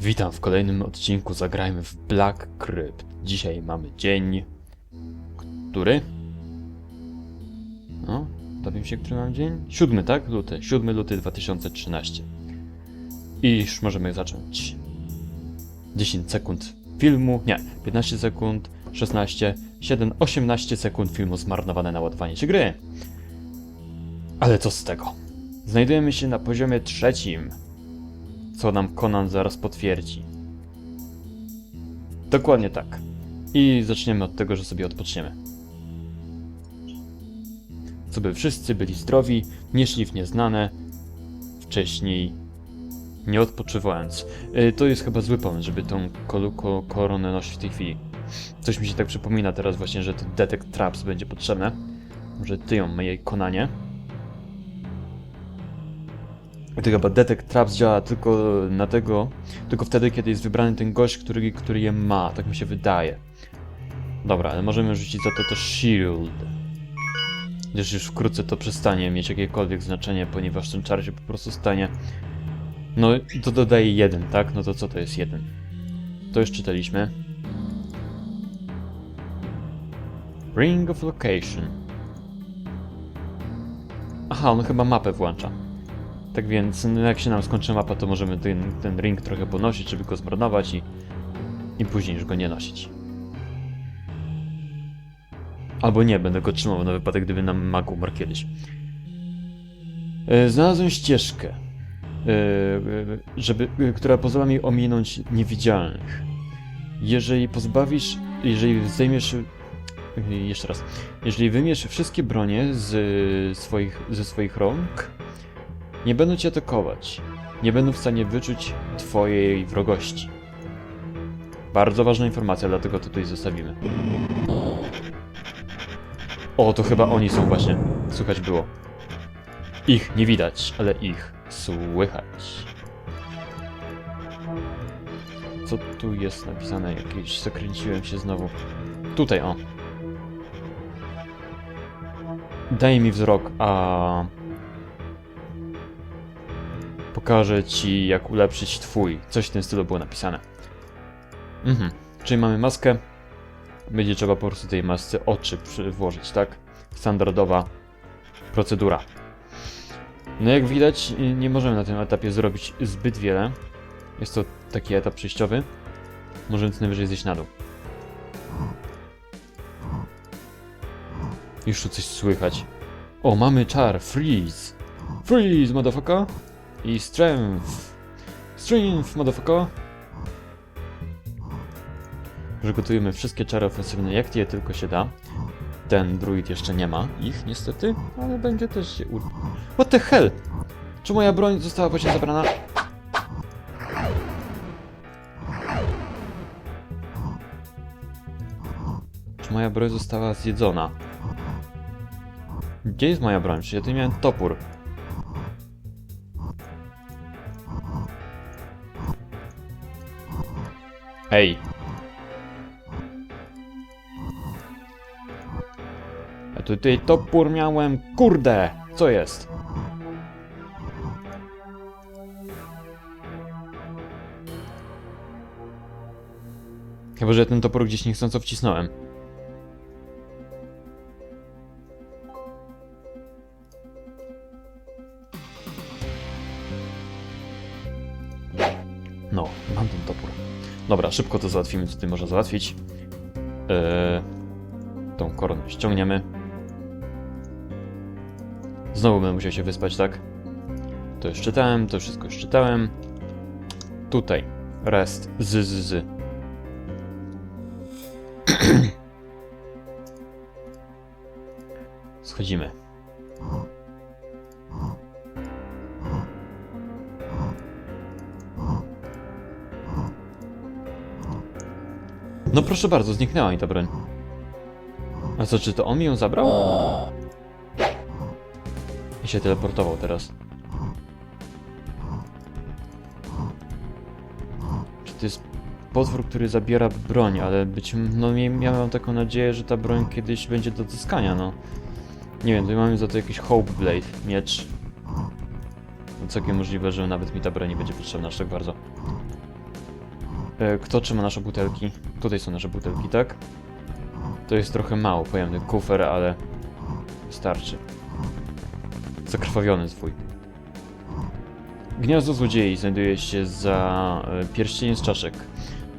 Witam w kolejnym odcinku Zagrajmy w Black Crypt. Dzisiaj mamy dzień... Który? No, dowiem się, który mam dzień? Siódmy, tak? Luty. 7 luty 2013. I już możemy zacząć. 10 sekund filmu, nie, 15 sekund, 16, 7, 18 sekund filmu zmarnowane na ładowanie się gry. Ale co z tego? Znajdujemy się na poziomie trzecim co nam Conan zaraz potwierdzi. Dokładnie tak. I zaczniemy od tego, że sobie odpoczniemy. Co by wszyscy byli zdrowi, nie szli w nieznane, wcześniej nie odpoczywając. Yy, to jest chyba zły pomysł, żeby tą koluko koronę nosić w tej chwili. Coś mi się tak przypomina teraz właśnie, że ten Detect Traps będzie potrzebne. Może ty ją, mojej Konanie. To chyba Detect Traps działa tylko na tego, tylko wtedy, kiedy jest wybrany ten gość, który, który je ma, tak mi się wydaje. Dobra, ale możemy rzucić za to też Shield. Gdyż już wkrótce to przestanie mieć jakiekolwiek znaczenie, ponieważ ten czar się po prostu stanie... No, to dodaje jeden, tak? No to co to jest jeden? To już czytaliśmy. Ring of Location. Aha, on chyba mapę włącza. Tak więc, no jak się nam skończy mapa, to możemy ten, ten ring trochę ponosić, żeby go zmarnować i, i później już go nie nosić. Albo nie, będę go trzymał na wypadek, gdyby nam mag umarł kiedyś. E, Znalazłem ścieżkę, e, e, żeby, która pozwala mi ominąć niewidzialnych. Jeżeli pozbawisz, jeżeli zdejmiesz, jeszcze raz, jeżeli wymiesz wszystkie bronie z swoich, ze swoich rąk, nie będą cię atakować. Nie będą w stanie wyczuć twojej wrogości. Bardzo ważna informacja, dlatego to tutaj zostawimy. O, to chyba oni są właśnie. Słychać było. Ich nie widać, ale ich słychać. Co tu jest napisane? Jakieś zakręciłem się znowu. Tutaj, o. Daj mi wzrok, a pokażę ci, jak ulepszyć twój. Coś w tym stylu było napisane. Mhm. Czyli mamy maskę. Będzie trzeba po prostu tej masce oczy włożyć, tak? Standardowa procedura. No jak widać, nie możemy na tym etapie zrobić zbyt wiele. Jest to taki etap przejściowy. Możemy co najwyżej zejść na dół. Już tu coś słychać. O, mamy czar, freeze! Freeze, motherfucker! I strength. Strength, motherfucker. Przygotujemy wszystkie czary ofensywne, jak je tylko się da. Ten druid jeszcze nie ma ich, niestety, ale będzie też się u... What the hell? Czy moja broń została właśnie zabrana? Czy moja broń została zjedzona? Gdzie jest moja broń? Przecież ja tutaj miałem topór. Ej. Ja tutaj topór miałem. Kurde! Co jest? Chyba, że ten topór gdzieś niechcąco wcisnąłem. No, mam ten topór. Dobra, szybko to załatwimy, co tutaj można załatwić. Eee, tą koronę ściągniemy. Znowu będę musiał się wyspać, tak? To już czytałem, to wszystko już czytałem. Tutaj. Rest. Z, z, z. Schodzimy. No proszę bardzo, zniknęła mi ta broń. A co, czy to on mi ją zabrał? I się teleportował teraz. Czy to jest potwór, który zabiera broń, ale być no mie- miałem taką nadzieję, że ta broń kiedyś będzie do odzyskania, no. Nie wiem, tutaj mamy za to jakiś Hope Blade, miecz. No całkiem możliwe, że nawet mi ta broń nie będzie potrzebna aż tak bardzo. E, Kto trzyma nasze butelki? Tutaj są nasze butelki, tak? To jest trochę mało pojemny kufer, ale starczy. Zakrwawiony zwój. Gniazdo złodziei znajduje się za e, pierścieniem z czaszek.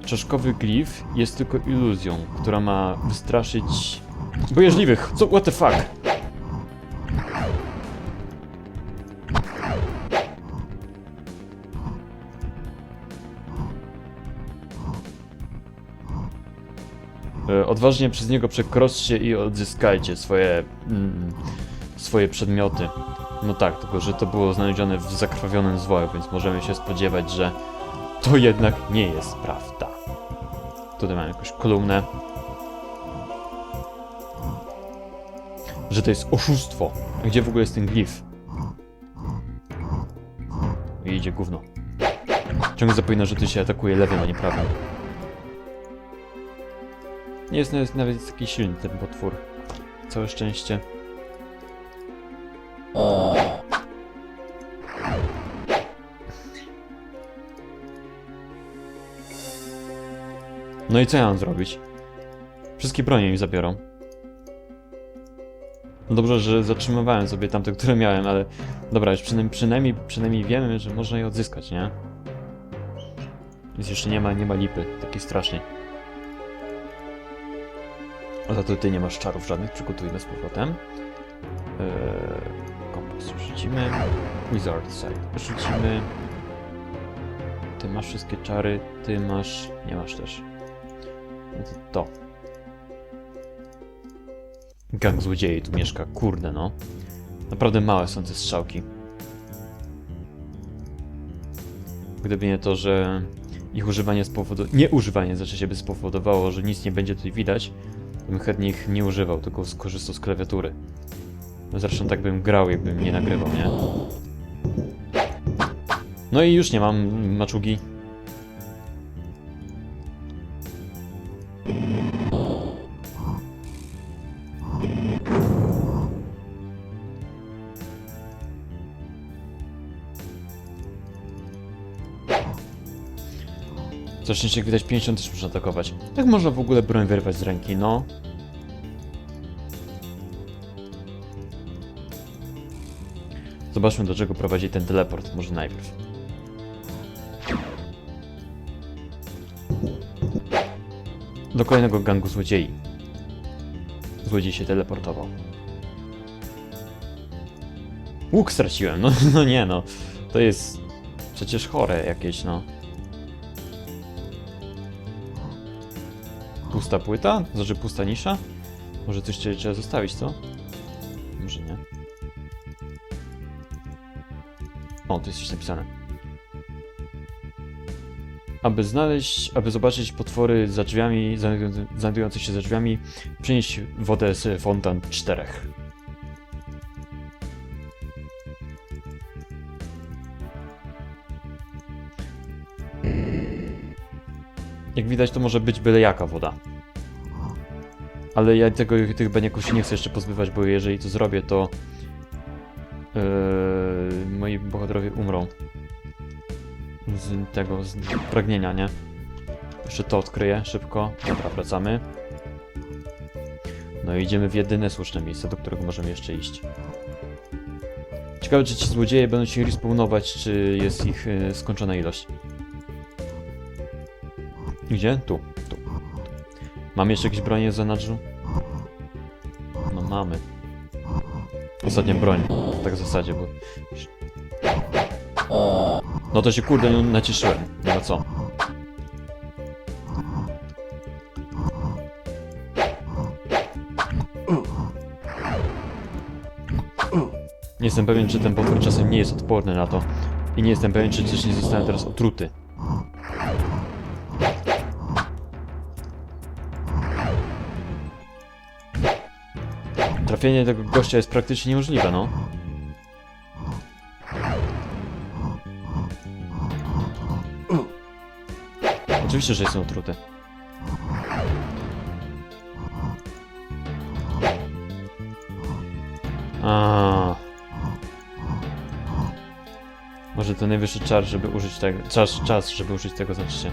Czaszkowy glif jest tylko iluzją, która ma wystraszyć bojaźliwych. Co? What the fuck? Odważnie przez niego przekroczcie i odzyskajcie swoje, mm, swoje przedmioty. No tak, tylko że to było znalezione w zakrwawionym zwoju, więc możemy się spodziewać, że to jednak nie jest prawda. Tutaj mamy jakąś kolumnę. Że to jest oszustwo. Gdzie w ogóle jest ten glif? I idzie gówno. Ciągle zapomina, że tu się atakuje lewym, a nie prawym. Nie jest nawet, nawet taki silny ten potwór. Całe szczęście. No i co ja mam zrobić? Wszystkie bronie mi zabiorą. No dobrze, że zatrzymywałem sobie tamte, które miałem, ale... Dobra, już przynajmniej, przynajmniej, przynajmniej wiemy, że można je odzyskać, nie? Więc jeszcze nie ma, nie ma lipy, takiej strasznej. Za to ty nie masz czarów żadnych, przygotujmy z powrotem. Eee, kompas rzucimy. Wizard side rzucimy. Ty masz wszystkie czary, ty masz... nie masz też. No to. Gang złodziei tu mieszka, kurde no. Naprawdę małe są te strzałki. Gdyby nie to, że ich używanie spowodowało... Nieużywanie znaczy się by spowodowało, że nic nie będzie tutaj widać, bym chętnie ich nie używał, tylko skorzystał z klawiatury. No zresztą tak bym grał, jakbym nie nagrywał, nie? No i już nie mam maczugi. Zaczniecie jak widać 50 też można atakować. Jak można w ogóle broń wyrwać z ręki, no? Zobaczmy do czego prowadzi ten teleport, może najpierw. Do kolejnego gangu złodziei. Złodziej się teleportował. Łuk straciłem, no, no nie no. To jest przecież chore jakieś, no. Pusta płyta? Znaczy pusta nisza? Może coś trzeba zostawić, co? Może nie. O, tu jest coś napisane. Aby znaleźć, aby zobaczyć potwory za drzwiami, znajdujące się za drzwiami, przynieść wodę z fontan czterech. Jak widać, to może być byle jaka woda. Ale ja tego, tych baniaków się nie chcę jeszcze pozbywać, bo jeżeli to zrobię, to yy, moi bohaterowie umrą. Z tego, z pragnienia, nie? Jeszcze to odkryję szybko. Dobra, wracamy. No i idziemy w jedyne słuszne miejsce, do którego możemy jeszcze iść. Ciekawe, czy ci złodzieje będą się respawnować, czy jest ich yy, skończona ilość. Gdzie? Tu, tu. Mamy jeszcze jakieś bronie za nadrzu? No mamy. Ostatnia broń. Tak w zasadzie, bo... No to się kurde no, nacieszyłem. Nie ma co. Nie jestem pewien, czy ten potwór czasem nie jest odporny na to. I nie jestem pewien, czy też nie zostałem teraz otruty. Trafienie tego gościa jest praktycznie niemożliwe, no. Oczywiście, że jestem otruty. A. Może to najwyższy czas, żeby użyć tego. Czas, czas, żeby użyć tego, się.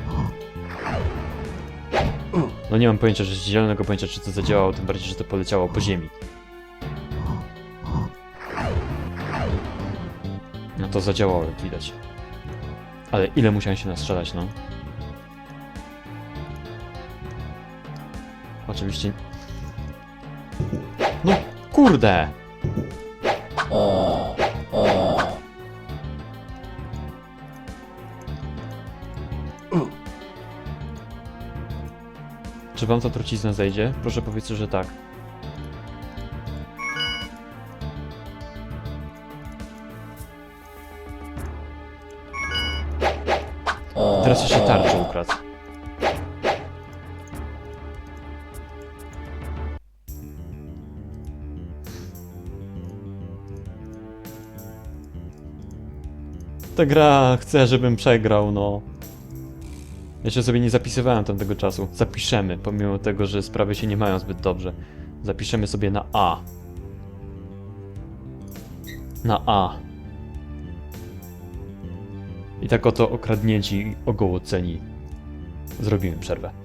No nie mam pojęcia, że zielonego pojęcia, czy to zadziałało, tym bardziej, że to poleciało po ziemi. To zadziałało, jak widać. Ale ile musiałem się nastrzelać, no. Oczywiście... No, kurde! Czy wam ta trucizna zejdzie? Proszę powiedzcie, że tak. Teraz jeszcze tarczę ukradł. Ta gra chce, żebym przegrał, no. Jeszcze sobie nie zapisywałem tamtego czasu. Zapiszemy, pomimo tego, że sprawy się nie mają zbyt dobrze. Zapiszemy sobie na A. Na A. I tak oto okradnięci ogołoceni. Zrobimy przerwę.